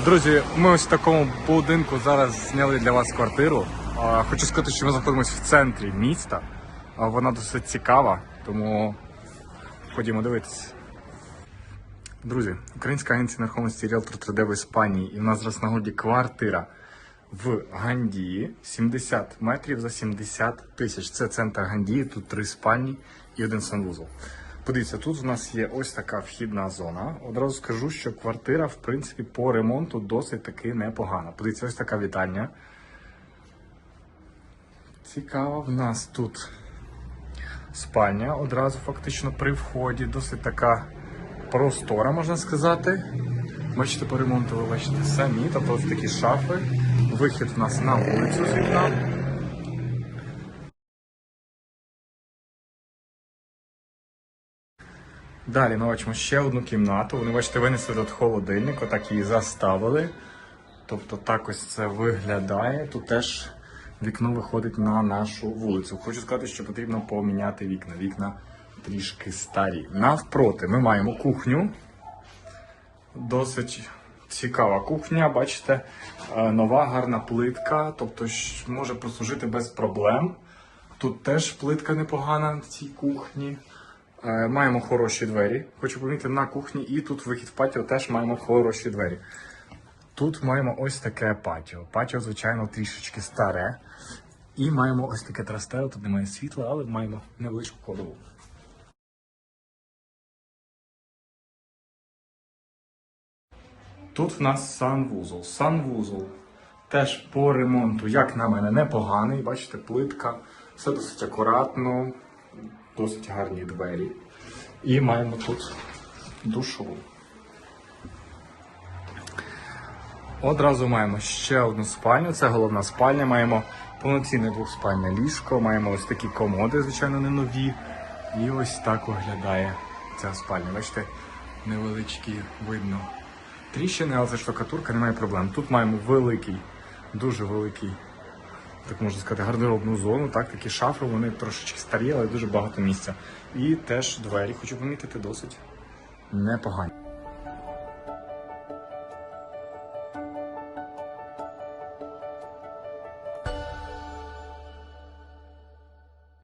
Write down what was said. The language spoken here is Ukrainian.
Друзі, ми ось в такому будинку зараз зняли для вас квартиру. Хочу сказати, що ми знаходимося в центрі міста. Вона досить цікава, тому ходімо дивитися. Друзі, українська агенція нерухомості Realtor 3D в Іспанії. І в нас зараз на городі квартира в Гандії 70 метрів за 70 тисяч. Це центр Гандії, тут три спальні і один санвузол. Подивіться, тут у нас є ось така вхідна зона. Одразу скажу, що квартира, в принципі, по ремонту досить таки непогана. Подивіться, ось така вітальня. Цікаво, в нас тут спальня одразу фактично при вході, досить така простора, можна сказати. Бачите, по ремонту ви бачите самі, тобто ось такі шафи. Вихід у нас на вулицю з вікна. Далі ми бачимо ще одну кімнату. Вони, бачите, винесли тут холодильник, отак її заставили. Тобто так ось це виглядає. Тут теж вікно виходить на нашу вулицю. Хочу сказати, що потрібно поміняти вікна. Вікна трішки старі. Навпроти ми маємо кухню. Досить цікава кухня, бачите, е, нова гарна плитка, тобто може прослужити без проблем. Тут теж плитка непогана на цій кухні. Е, Маємо хороші двері. Хочу помітити на кухні, і тут вихід в патіо теж маємо хороші двері. Тут маємо ось таке патіо. Патіо, звичайно, трішечки старе. І маємо ось таке трастео, тут немає світла, але маємо невеличку кладову. Тут в нас санвузол. Санвузол теж по ремонту, як на мене, непоганий. Бачите, плитка, все досить акуратно, досить гарні двері. І маємо тут душову. Одразу маємо ще одну спальню, це головна спальня. Маємо повноцінне двохспальне ліжко, маємо ось такі комоди, звичайно, не нові. І ось так виглядає ця спальня. Бачите, невеличкі видно тріщини, але це штукатурка, немає проблем. Тут маємо великий, дуже великий, так можна сказати, гардеробну зону. Так, такі шафи, вони трошечки старі, але дуже багато місця. І теж двері, хочу помітити, досить непогані.